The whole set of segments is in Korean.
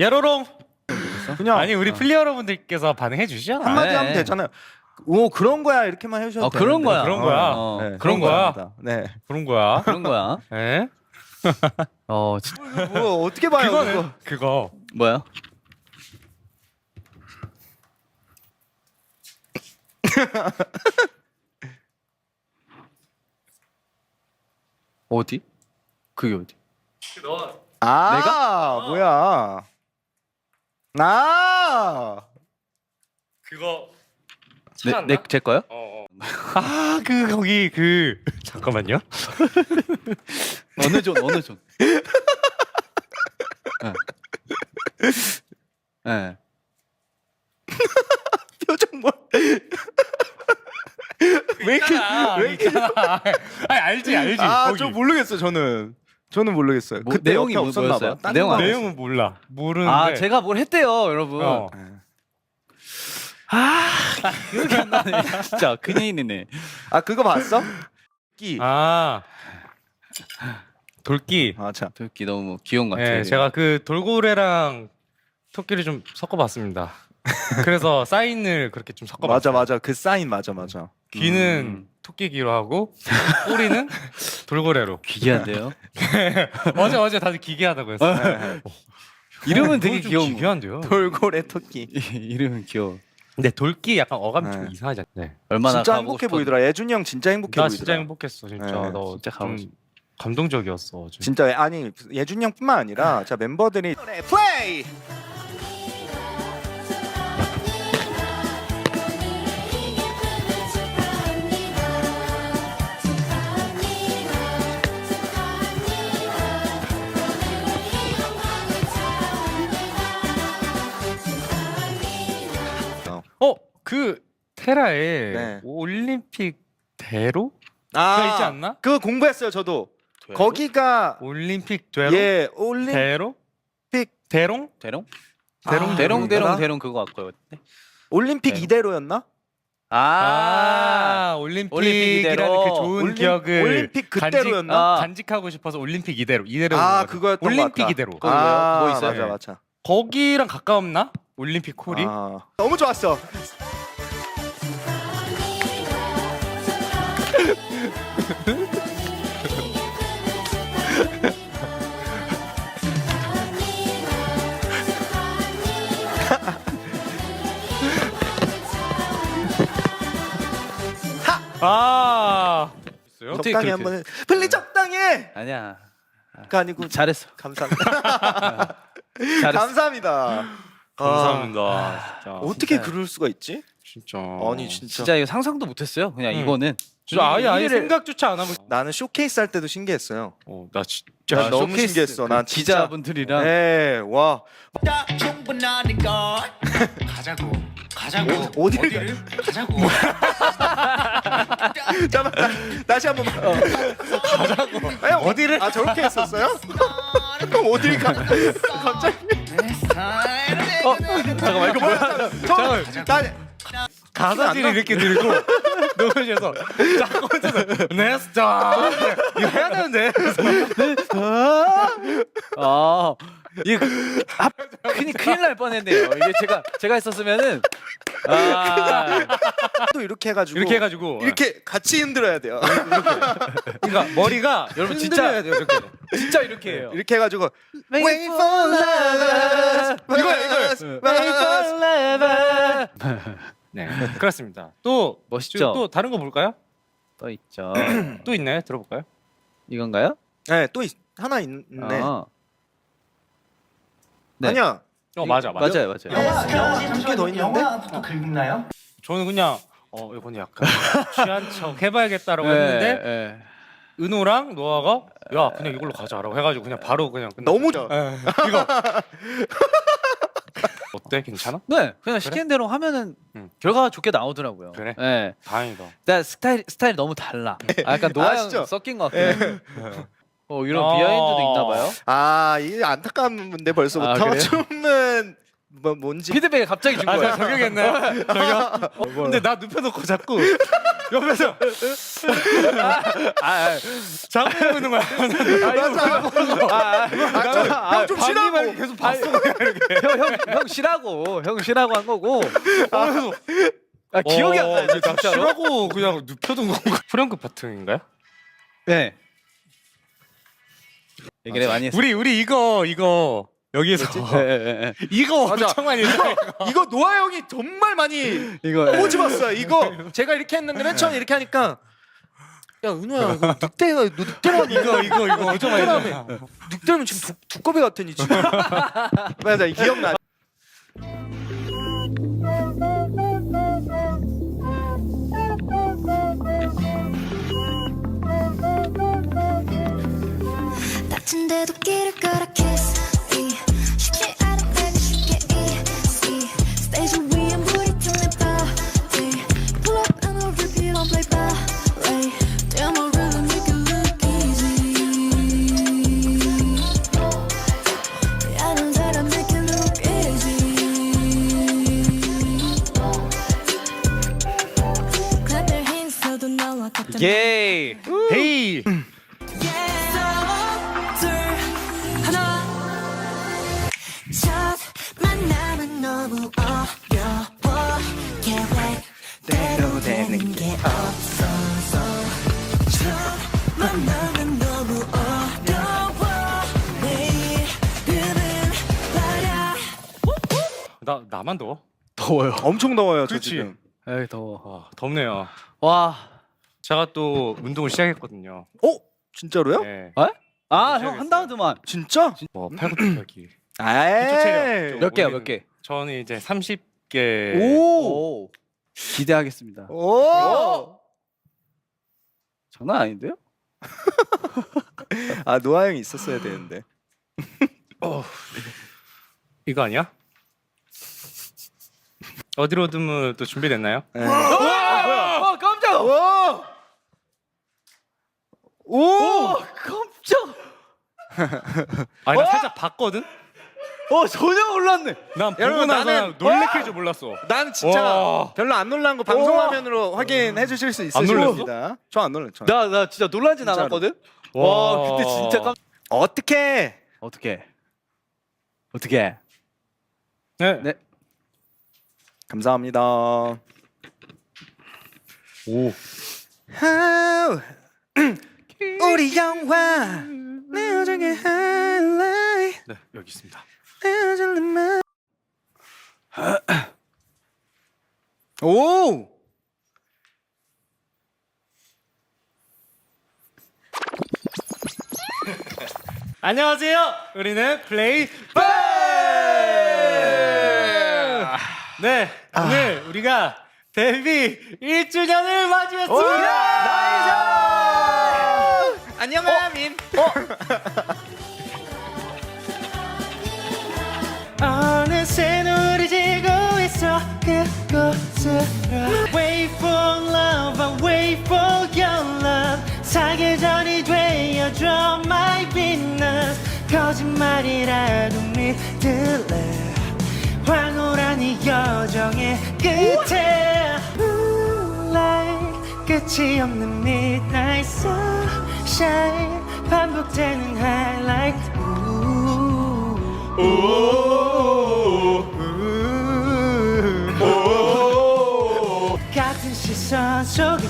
야로롱. 그냥 아니 우리 플리 여러분들께서 반응해 주시잖아. 한마디 네. 하면 되잖아요. 오 그런 거야 이렇게만 해주셔도 어, 그런 되는데. 거야. 그런 거야. 어, 네, 그런 거야. 겁니다. 네. 그런 거야. 그런 거야. 예? 어, 진짜 뭐 어떻게 봐요 그거는 그거? 그거. 뭐야? 어디? 그게 어디? 아 내가? 뭐야? 아 그거. 내, 내, 제 거요? 어, 어. 아, 그 거기 그 잠깐만요. 어느 존, 어느 존? 예. 예. 표정 뭐? 왜 이렇게 왜 이렇게? 아니 알지 알지. 거기. 아저 모르겠어 저는 저는 모르겠어요. 뭐, 그때 내용이 뭐- 없었나 뭐였어요? 봐. 내용 안. 내용은 몰라. 모르는데. 아, 제가 뭘 했대요, 여러분. 어. 기억이 안 나네. 진짜 그녀인이네. 아 그거 봤어? 끼. 아 돌기. 아 참. 듣기 너무 귀여운 것 같아요. 네, 제가 그 돌고래랑 토끼를 좀 섞어봤습니다. 그래서 사인을 그렇게 좀 섞어봤어요. 맞아 맞아 그 사인 맞아 맞아. 귀는 음. 토끼 귀로 하고 꼬리는 돌고래로. 기괴한데요? 어제 어제 다들 기괴하다고 했어요. 네. 이름은 되게 좀 귀여운 거. 기괴한데요. 돌고래 토끼. 이름은 귀여워. 근데 돌기 약간 어감이 좀 네. 이상하지 않나? 네. 얼마나 진짜 가보고 행복해 싶어도- 보이더라. 예준이 형 진짜 행복해 나 보이더라. 진짜 행복했어 진짜. 네, 너 진짜 가고 좀 싶어. 감동적이었어. 어제. 진짜 아니 예준이 형뿐만 아니라 자 멤버들이 플레이. 그 테라에 네. 올림픽 대로? 아 그거 있지 않나? 그거 공부했어요 저도. 거기가 올림픽 대로? 예 올림픽 대로? 대롱? 대롱? 대롱 아, 대롱 대롱? 대롱 그거 같고요. 올림픽 대롱. 이대로였나? 아, 아, 올림픽 올림픽이라는 이대로. 그 좋은 올림- 기억을 올림픽 간직, 그때로였나? 아. 간직 하고 싶어서 올림픽 이대로 이대로 아 그거였던 것 올림픽 같아. 이대로 그거 왜요? 뭐 있어요? 맞아 네. 맞아. 거기랑 가까웠나? 올림픽 콜이? 아, 너무 좋았어. 아 있어요? 어떻게 적당히 그렇게- 한번 해. 플리 적당히 해. 아니야. 그 아니고 잘했어. 감사합니다. 잘했어. 감사합니다. 감사합니다 아, 진짜 어떻게 진짜. 그럴 수가 있지? 진짜 아니 진짜. 진짜 이거 상상도 못했어요. 그냥 음. 이거는 진짜 아예 아예 일을- 생각조차 안 하고 나는 쇼케이스 할 때도 신기했어요. 어, 나 진짜 나 아, 너무 쇼케이스 신기했어. 그난 진짜. 기자분들이랑 네, 와 충분하니까 가자고 가자고 어, 어디를 가자고 잠깐만 나- 다시 한번 가자고. 아니, 어디를? 아 저렇게 했었어요? 그럼 어딜 가? 갑자기 어 잠깐만 이거 뭐야? 처음 나 가사지를 이렇게 들고 녹음실에서 짝 꽂혀서 네스터 이거 해야 되는데 아 이거 아, 큰일 큰일 날 뻔했네요. 이게 제가 제가 했었으면은 아 또 이렇게 해가지고 이렇게 해가지고 이렇게 같이 흔들어야 돼요. 그러니까 머리가 여러분, 흔들려야 돼요 이렇게 진짜 이렇게 해요. 이렇게 해가지고 Wait for lovers. 이거야 Wait 이거. 네 그렇습니다 또 멋있죠? 지금 또 다른 거 볼까요? 또 있죠. 또 있나요? 들어볼까요? 이건가요? 네, 또 있, 하나 있네. 아, 네. 아니야. 어 맞아 맞아 맞아요, 맞아요. 한개더 있는데? 영화부터 긁나요? 저는 그냥 어 이건 약간 취한 척 해봐야겠다라고 네, 했는데 네. 은호랑 노아가 야 그냥 이걸로 가자라고 해가지고 그냥 바로 그냥 끝났어요. 너무 좋아. 예, 이거 어때 괜찮아? 네, 그냥 시키는 대로 하면은 응. 결과가 좋게 나오더라고요. 그래? 네. 다행이다. 나 스타일 스타일이 너무 달라. 아, 약간 노아 아시죠? 형 섞인 것 같아요. 어, 이런 어. 비하인드도 있나 봐요. 아, 이게 안타까운데 벌써부터 아, 그래요? 춤은 뭐 뭔지 피드백이 갑자기 준 아, 거예요. 저격? 근데 나 눕혀놓고 자꾸 옆에서 아, 자고 있는 거야. 아, 좀 방귀만 쉬라고. 계속 봤어. 형형 쉬라고 형 쉬라고 한 거고. 아 기억이 안 나요 나 진짜로. 쉬라고 그냥 눕혀둔 건가? 후렴급 버튼인가요? 네. 얘기를 많이 했어. 우리 우리 이거 이거 여기에서 예, 예, 예. 이거 맞아. 엄청 많이 이거 이거 노아 형이 정말 많이 이거 예. 꼬집었어요. 이거 제가 이렇게 했는데 맨 처음에 이렇게 하니까 야 은호야 이거 늑대가 너 늑대라니 이거 이거 이거 엄청 많이 늑대라며. 늑대면 지금 두, 두꺼비 같으니 지금. 맞아 기억나. 다친데도 길을 걸어 kiss 나 나만 더워? 더워요. 엄청 더워요 저 그치? 지금. 에이 더워. 와 덥네요. 와. 제가 또 운동을 시작했거든요. 어 진짜로요? 네. 아 형 한 다운드만. 진짜? 뭐 팔굽혀펴기. 에이. 몇 개야 몇 개? 저는 이제 30개. 오. 오. 기대하겠습니다. 오. 장난 아닌데요? 아 노아 형이 있었어야 되는데. 이거 아니야? 어디로 두면 또 준비됐나요? 네. 어 깜짝. 오. 오. 오 깜짝. 아니 나 살짝 봤거든. 어 전혀 몰랐네. 난 보고 여러분, 나서 나는- 놀래킬 줄 몰랐어. 난 진짜 와. 별로 안 놀란 거 방송 화면으로 확인해 주실 수 놀랐어? 있으십니다. 저 안 놀랐죠. 나 나 진짜 놀라진 진짜로. 않았거든. 와 그때 진짜 깜. 어떻게? 어떻게? 어떻게? 네. 네. 감사합니다. 오. 우리 영화 내 여정의 하이라이트 네 여기 있습니다. 오. 안녕하세요. 우리는 플레이 백. 네 오늘 우리가 데뷔 1주년을 맞이했습니다. 안녕 하민. 어느새 우리 지고 있어. 그곳으로. Wait for love, I wait for your love. 사계절이 되어줘 my Venus 거짓말이라도 믿을래 여정의 끝에 Moonlight 끝이 없는 midnight sunshine 반복되는 highlight 같은 시선 속에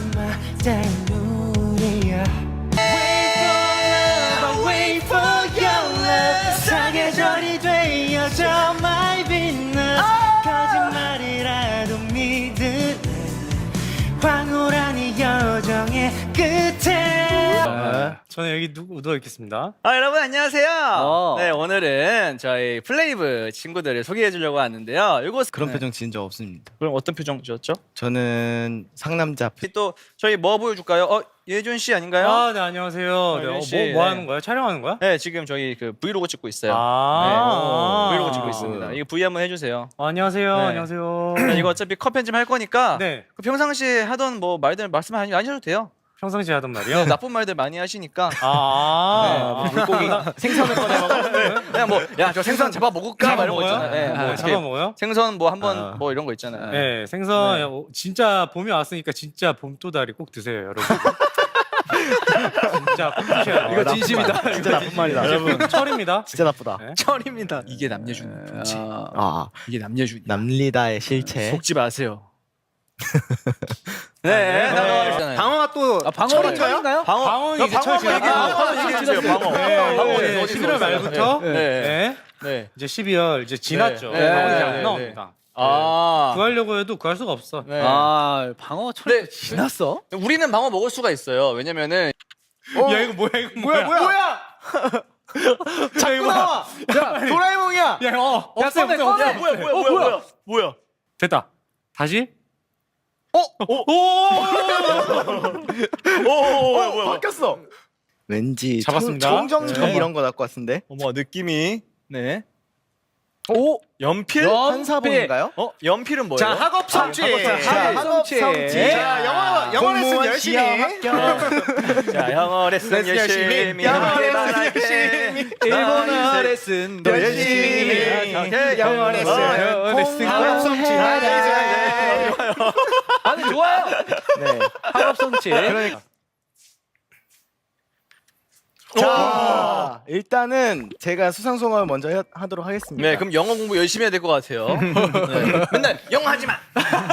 저는 여기 누구 누워 있겠습니다 아 여러분 안녕하세요. 어. 네 오늘은 저희 플레이브 친구들을 소개해 주려고 하는데요. 이곳 그런 네. 표정 지은 적 없습니다. 그럼 어떤 표정 지었죠? 저는 상남자 표- 또 저희 뭐 보여줄까요? 어 예준 씨 아닌가요? 아, 네, 안녕하세요. 네, 윤 어, 씨, 뭐, 뭐 네. 하는 거야? 촬영하는 거야? 네 지금 저희 그 브이로그 찍고 있어요. 아, 네, 브이로그 찍고 있습니다. 이거 브이 한번 해주세요. 어, 안녕하세요. 네. 안녕하세요. 자, 이거 어차피 컷 편집 할 거니까 네. 그 평상시에 하던 뭐 말들 말씀 안 하셔도 돼요. 평상시에 하던 말이요. 나쁜 말들 많이 하시니까 아, 네, 물고기 생선을 꺼내 먹어. 그냥 뭐야 저 생선 잡아 먹을까? 막 이런 거 있잖아요. 네, 뭐뭐 이렇게 잡아 먹어요? 생선 뭐 한번 아. 뭐 이런 거 있잖아요. 네, 생선 어, 진짜 봄이 왔으니까 진짜 봄도다리 꼭 드세요, 여러분. 진짜 꼭 드셔야 돼요. 이거 진심이다. 진짜 나쁜 말이다. 여러분 철입니다. 진짜 나쁘다. 네. 철입니다. 이게 남녀준 지 아, 아 이게 남녀준 남리다의 실체. 속지 마세요. 네. 네, 네. 네. 방어가 또 아 방어는 철인가요? 철인가요? 방어 방어는 이제 철 지났고 아, 방어 얘기해 주세요. 방어. 네, 방어 네, 어디 11월 말부터 네. 네. 이제 12월 이제 지났죠. 네. 방어는 이제 네. 안 네. 나옵니다. 아. 구하려고 해도 구할 수가 없어. 네. 아 방어 철 네. 지났어? 우리는 방어 먹을 수가 있어요. 왜냐면은 야 이거 뭐야 이거 뭐야 뭐야 뭐야? 자꾸 나와. 야 도라에몽이야. 야 어, 야 없애 없애. 없애. 뭐야 뭐야 뭐야 뭐야? 됐다. 다시. 어 바뀌었어. 왠지 잡았습니다. 청- 청정기 네. 이런 거 갖고 왔는데. 어머 느낌이 네. 오 연필? 한사본인가요? 어 연필은 뭐예요? 자 학업 성취. 자, 학업 성취. 자 영어 영어 레슨 공무원 열심히. 시험 합격. 자 영어 레슨 레슨 열심히. 열심히. 영어 레슨 열심히. 일본어 레슨도 열심히. 열심히 영어 레슨. 영어 레슨 학업 성취. 아니 좋아요 네. 학업 성취 자 일단은 제가 수상송을 먼저 해- 하도록 하겠습니다. 네 그럼 영어 공부 열심히 해야 될 것 같아요. 네. 맨날 영어 하지 마.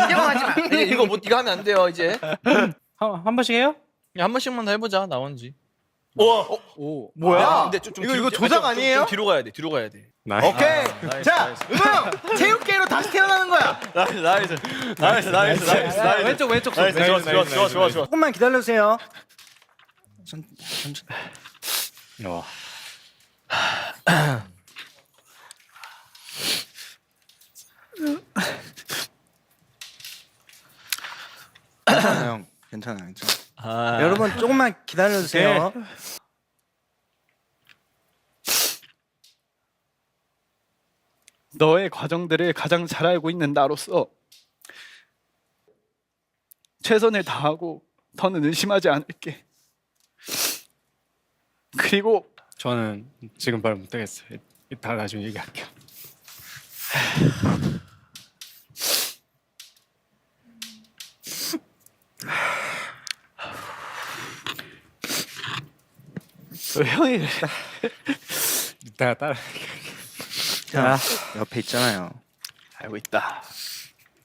영어 하지 마. 이제 이거 뭐 이거 하면 안 돼요 이제. 한, 한 번씩 해요? 그냥 한 번씩만 더 해보자 나온지. 와. 오 뭐야? 아, 근데 좀, 좀 이거 뒤로- 이거 좀- 조작 좀- 아니에요? 좀 뒤로 가야 돼. 뒤로 가야 돼. 나이스. 오케이. 자 은호 형 체육계로 다시 태어나는 거야. 나이스 나이스 나이스 나이스 나이스 야, 왼쪽 왼쪽 손 나이스 좋아 좋아 좋아 좋아 좋아. 조금만 기다려 주세요. 와. 괜찮아요. 괜찮아요. 괜찮아요. 아, 여러분 조금만 기다려 주세요. 너의 과정들을 가장 잘 알고 있는 나로서 최선을 다하고 더는 의심하지 않을게. 그리고 저는 지금 말 못하겠어요. 이따 나중에 얘기할게요. 형이 이따가 따라. 자 옆에 있잖아요. 알고 있다.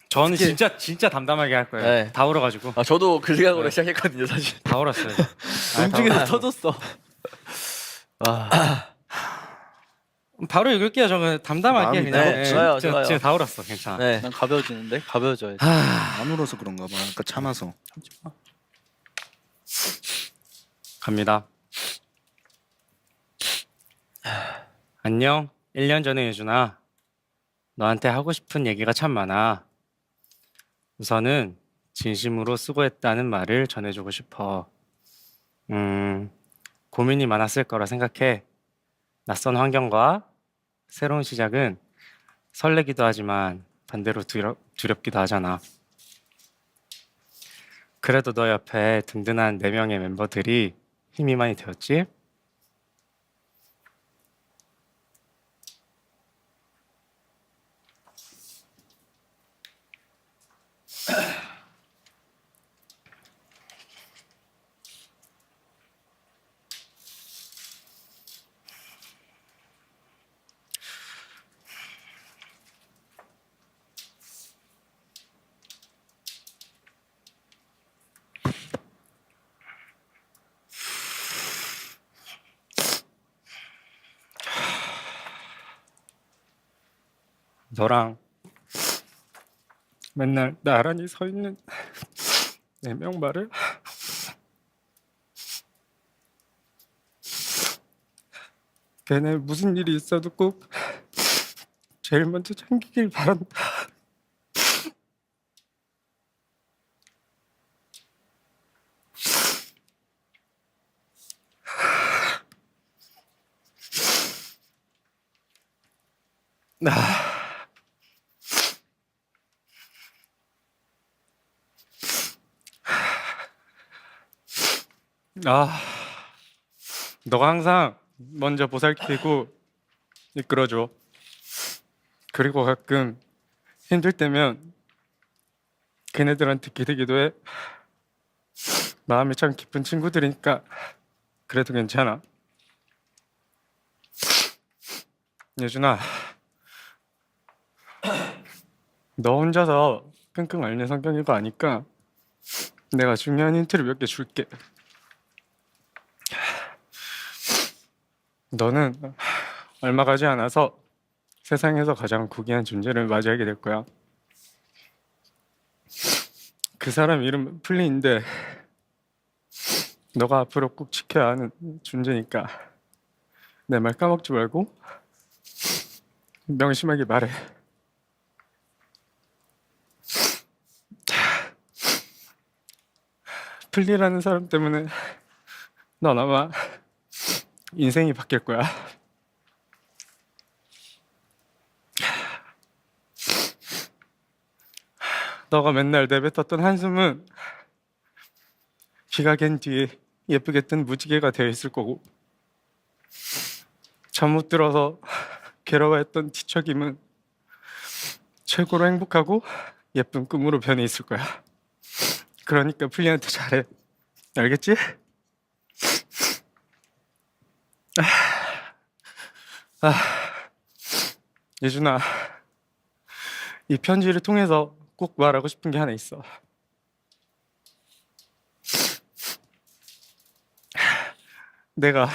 저는 진짜 진짜 담담하게 할 거예요. 네. 다 울어가지고 아 저도 근리학으로 시작했거든요 사실. 다 울었어요. 움직여서 터졌어. 아, 바로 읽을게요. 저는 담담하게 마음이 그냥. 네, 좋아요, 진짜, 좋아요. 진짜 다 울었어. 괜찮아. 네. 난 가벼워지는데 가벼워져야 돼. 안 울어서 그런가 봐. 아까 참아서. 갑니다. 안녕. 1년 전에 유준아. 너한테 하고 싶은 얘기가 참 많아. 우선은 진심으로 수고했다는 말을 전해주고 싶어. 음, 고민이 많았을 거라 생각해. 낯선 환경과 새로운 시작은 설레기도 하지만 반대로 두렵, 두렵기도 하잖아. 그래도 너 옆에 든든한 네 명의 멤버들이 힘이 많이 되었지? 너랑 맨날 나란히 서 있는 네 명 말을 걔네 무슨 일이 있어도 꼭 제일 먼저 챙기길 바란다. 나. 아, 너가 항상 먼저 보살피고 이끌어줘. 그리고 가끔 힘들 때면 걔네들한테 기대기도 해. 마음이 참 깊은 친구들이니까 그래도 괜찮아. 예준아, 너 혼자서 끙끙 앓는 성격인 거 아니까 내가 중요한 힌트를 몇 개 줄게. 너는 얼마 가지 않아서 세상에서 가장 고귀한 존재를 맞이하게 될 거야. 그 사람 이름 플리인데 너가 앞으로 꼭 지켜야 하는 존재니까 내 말 까먹지 말고 명심하게 말해. 플리라는 사람 때문에 넌 아마 인생이 바뀔 거야. 너가 맨날 내뱉었던 한숨은 기가 갠 뒤에 예쁘게 뜬 무지개가 되어 있을 거고 잠 못 들어서 괴로워했던 뒤척임은 최고로 행복하고 예쁜 꿈으로 변해 있을 거야. 그러니까 플리한테 잘해. 알겠지? 아, 아, 예준아, 이 편지를 통해서 꼭 말하고 싶은 게 하나 있어. 내가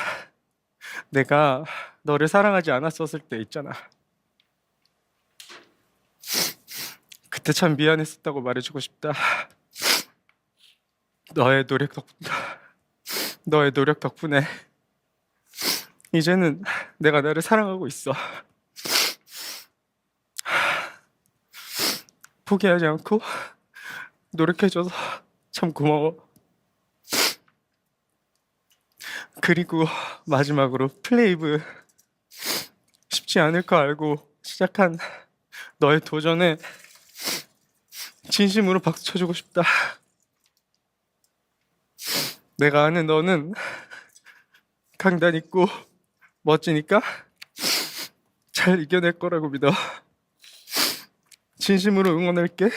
내가 너를 사랑하지 않았었을 때 있잖아. 그때 참 미안했었다고 말해주고 싶다. 너의 노력 덕 너의 노력 덕분에 이제는 내가 너를 사랑하고 있어. 포기하지 않고 노력해줘서 참 고마워. 그리고 마지막으로 플레이브 쉽지 않을 거 알고 시작한 너의 도전에 진심으로 박수 쳐주고 싶다. 내가 아는 너는 강단 있고 멋지니까 잘 이겨낼 거라고 믿어. 진심으로 응원할게.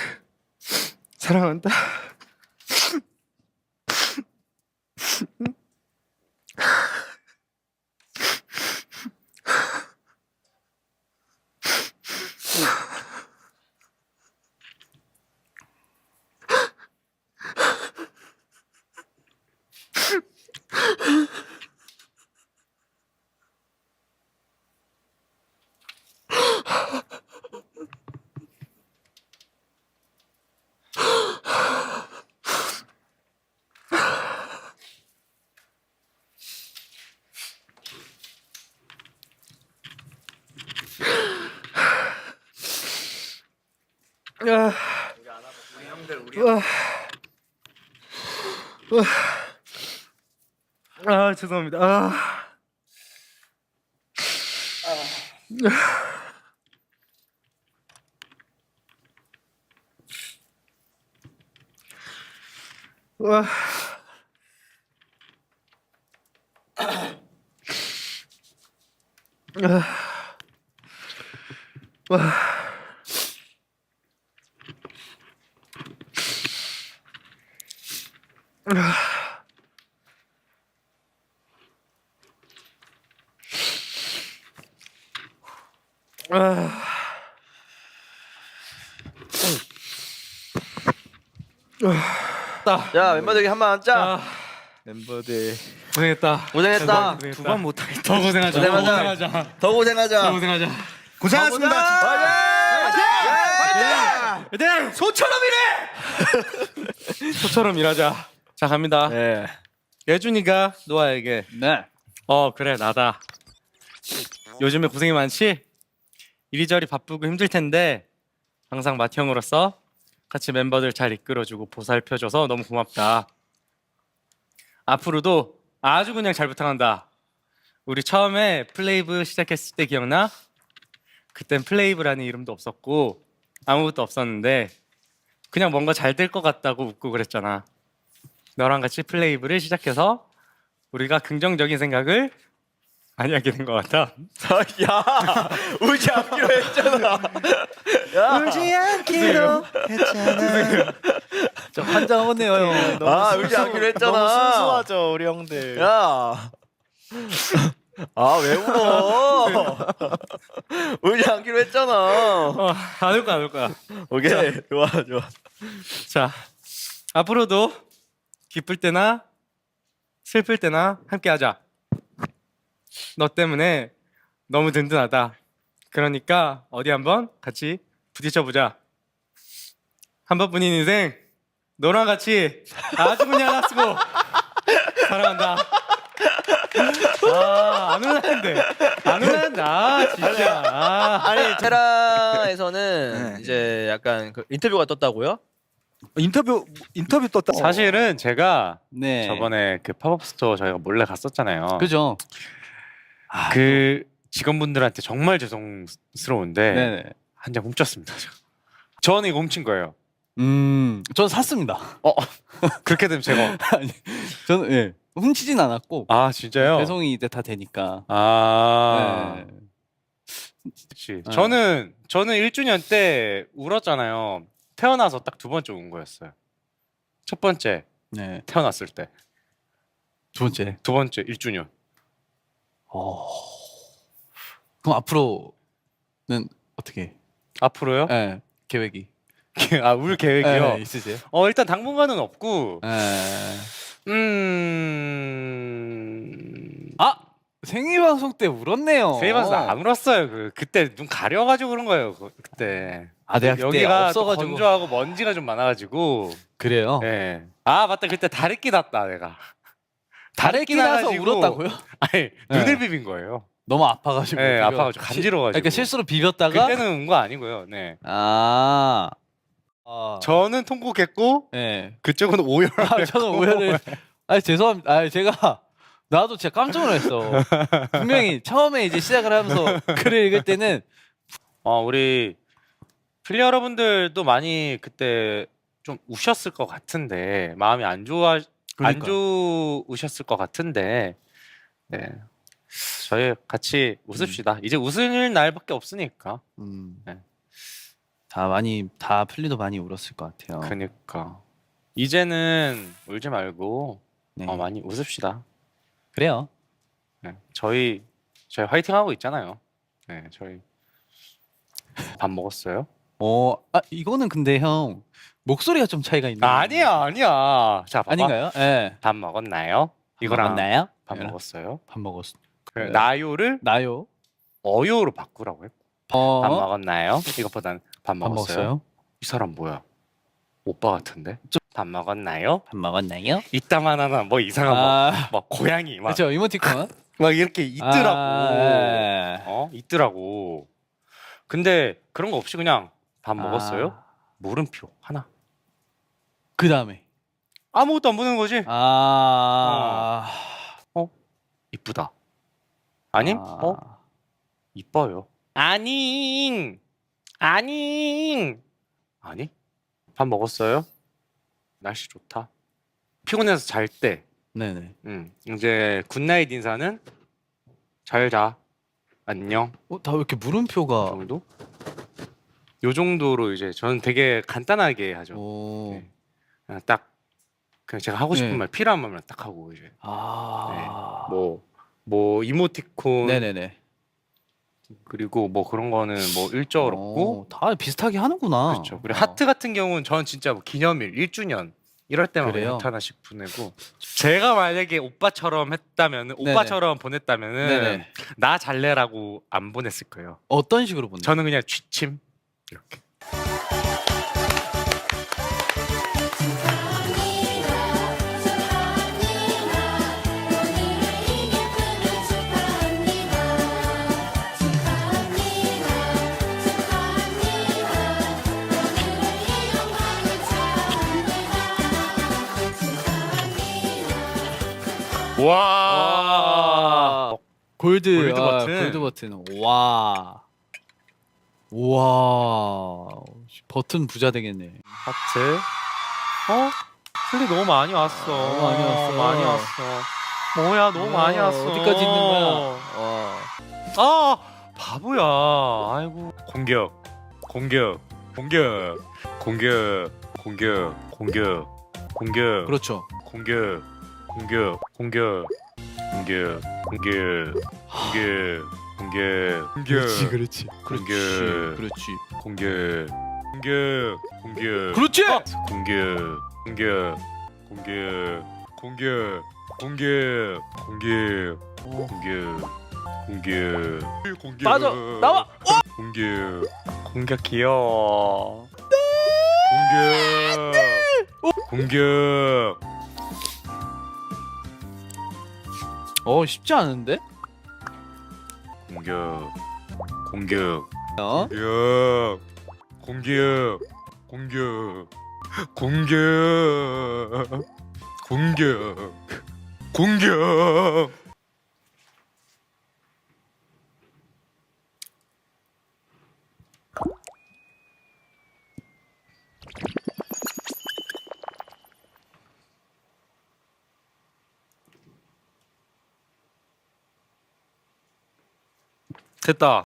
사랑한다. 아 죄송합니다. 아. 와. 와. 야 멤버들이 한번 앉자. 아, 멤버들 고생했다. 고생했다. 두 번 못하겠다. 더 고생하자. 고생하자. 더 고생하자. 더 고생하자. 더 고생하자. 고생하셨습니다. 네. 소처럼이래. 소처럼 일하자. 자 갑니다. 네. 예준이가 노아에게 네. 어 그래 나다. 요즘에 고생이 많지? 이리저리 바쁘고 힘들 텐데 항상 마티 형으로서 같이 멤버들 잘 이끌어주고 보살펴줘서 너무 고맙다. 앞으로도 아주 그냥 잘 부탁한다. 우리 처음에 플레이브 시작했을 때 기억나? 그땐 플레이브라는 이름도 없었고 아무것도 없었는데 그냥 뭔가 잘 될 것 같다고 웃고 그랬잖아. 너랑 같이 플레이브를 시작해서 우리가 긍정적인 생각을 많이 하게 된 것 같아. 야 울지 않기로 했잖아. 야. 울지 않기로 했잖아. 저 환장하겠네요 형. 너무 아, 순수- 울지 않기로 했잖아. 너무 순수하죠 우리 형들. 야. 아 왜 울어? 울지 않기로 했잖아. 어, 안울 거야, 안울 거야. 오케이 좋아 좋아. 자, 앞으로도 기쁠 때나 슬플 때나 함께 하자. 너 때문에 너무 든든하다. 그러니까 어디 한번 같이 부딪혀 보자. 한 번뿐인 인생 너랑 같이 아주 그냥 하나 쓰고 사랑한다. 아, 안 올라는데. 안 올라간다. 진짜. 아. 아니 테라에서는 이제 약간 그 인터뷰가 떴다고요? 인터뷰 인터뷰 떴다. 사실은 제가 네. 저번에 그 팝업 스토어 저희가 몰래 갔었잖아요. 그죠. 그 직원분들한테 정말 죄송스러운데 네네. 한 장 훔쳤습니다. 저는 이거 훔친 거예요. 음, 전 샀습니다. 그렇게 되면 제가 아니, 저는 예 훔치진 않았고 아 진짜요? 배송이 이제 다 되니까. 아 네. 그치. 네. 저는 저는 1주년 때 울었잖아요. 태어나서 딱 두 번째 운 거였어요. 첫 번째 네. 태어났을 때, 두 번째. 두 번째 1주년. 어. 그럼 앞으로는 어떻게? 앞으로요? 예, 계획이. 아 울 계획이요. 예, 있으세요? 어 일단 당분간은 없고. 예. 음. 아 생일 방송 때 울었네요. 세이버스 안 울었어요. 그 그때 눈 가려가지고 그런 거예요. 그, 그때. 아 내가 그때 여기가 또 없어가지고 건조하고 먼지가 좀 많아가지고. 그래요. 예. 아 맞다 그때 다래끼 났다 내가. 다래 끼 나서 나가지고- 울었다고요? 아니 눈을 비빈 거예요. 너무 아파가지고. 예, 비벼- 아파가지고 시- 간지러가지고. 그러니까 실수로 비볐다가 그때는 운 거 아니고요. 네. 아. 아. 저는 통곡했고 예. 그쪽은 오열. 아, 저는 오해를. 아 죄송합니다. 아 제가 나도 진짜 깜짝 놀랐어. 분명히 처음에 이제 시작을 하면서 글을 읽을 때는 어 우리 필리 여러분들도 많이 그때 좀 우셨을 것 같은데 마음이 안 좋아 안 그러니까요. 좋으셨을 것 같은데 네 저희 같이 웃읍시다. 이제 웃을 날밖에 없으니까. 음, 네. 다 많이 다 플리도 많이 울었을 것 같아요. 그니까 이제는 울지 말고 네. 어, 많이 웃읍시다. 그래요. 네. 저희 저희 화이팅 하고 있잖아요. 네 저희 밥 먹었어요? 어, 아 이거는 근데 형 목소리가 좀 차이가 있는. 아, 아니야 아니야. 자 봐봐. 아닌가요? 예. 밥 먹었나요? 이거랑 나요? 밥 먹었어요. 밥 먹었. 그 네. 나요를 나요? 어요로 바꾸라고 했고 어. 밥 먹었나요? 이것보다는 밥 밥 먹었어요. 먹었어요? 이 사람 뭐야? 오빠 같은데? 밥 먹었나요? 밥 먹었나요? 이따만 하나 뭐 이상한 아, 뭐, 뭐 고양이 막, 그렇죠 이모티콘. 막 이렇게 있더라고. 아, 예. 어 있더라고. 근데 그런 거 없이 그냥 밥 먹었어요? 아, 물음표 하나. 그 다음에. 아무것도 안 보는 거지? 아. 이쁘다. 아님? 아. 어? 이뻐요. 아닝. 아닝. 아니? 밥 먹었어요? 날씨 좋다. 피곤해서 잘 때. 네네. 음. 이제 굿나잇 인사는 잘 자. 안녕. 어, 다 왜 이렇게 물음표가. 정도? 요 정도로 이제 저는 되게 간단하게 하죠. 오. 네. 그냥 딱 그냥 제가 하고 싶은 네. 말 필요한 말만 딱 하고 이제 아. 뭐 뭐 이모티콘 네네네. 그리고 뭐 그런 거는 뭐 일절 없고 오, 다 비슷하게 하는구나. 그렇죠. 그리고 어. 하트 같은 경우는 전 진짜 뭐 기념일 1주년 이럴 때만 그래요? 하트 하나씩 보내고 제가 만약에 오빠처럼 했다면은 네네. 오빠처럼 보냈다면은 네네. 나 잘래라고 안 보냈을 거예요. 어떤 식으로 보내? 저는 그냥 취침 이렇게. 와. 골드 골드 아, 버튼. 골드 버튼. 와. 와. 버튼 부자 되겠네. 하트. 어? 플리 너무 많이 왔어. 너무 많이 왔어. 많이 왔어. 뭐야 너무 많이 어, 왔어. 어디까지 있는 거야? 와. 아 바보야. 아이고 공격 공격 공격 공격 공격 공격 공격 그렇죠. 공격 공격 공격 공격 공격 공격 공격 공격 그렇지. 공격 그렇지. 공격 공격 공격 그렇지. 공격 공격 공격 공격 공격 공격 공격 공격 공격 빠져, 나와! 공격 공격 귀여워 공격 공격 어 쉽지 않은데? 공격. 공격. 어? 공격. 공격. 공격. 공격. 공격. 공격 됐다.